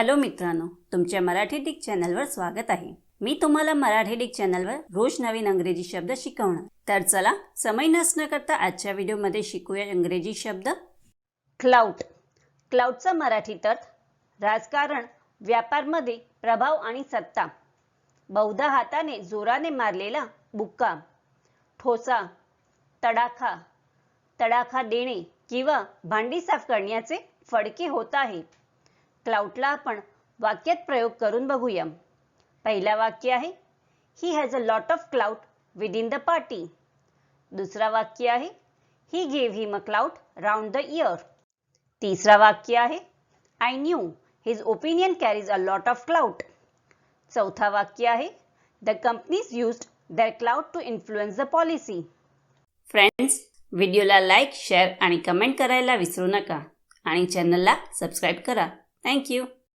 Hello मित्रांनो तुमच्या Marathi Dick चॅनलवर स्वागत आहे. मी तुम्हाला मराठी डिक चॅनलवर रोज नवीन अंग्रेजी शब्द शिकवणार. तर चला समय नसणं करता आजच्या व्हिडिओमध्ये शिकूया इंग्रजी शब्द. क्लाउट क्लाउडचा मराठीत अर्थ राजकारण व्यापारमध्ये प्रभाव आणि सत्ता. बहुधा हाताने जोराने मारलेला बुक्का ठोसा तडाखा. तडाखा देणे किंवा भांडी साफ करण्याचे फडके होत आहे. क्लाउडला आपण वाक्यात प्रयोग करून बघूया. पहिला वाक्य आहे he has a lot of cloud within the party दुसरा वाक्य आहे he gave him a clout round the year तिसरा वाक्य आहे I knew his opinion carries a lot of cloud चौथा वाक्य आहे the companies used their cloud to influence the policy friends व्हिडिओला लाईक शेअर आणि कमेंट करायला विसरू नका. आणि चॅनलला सबस्क्राईब करा. Thank you.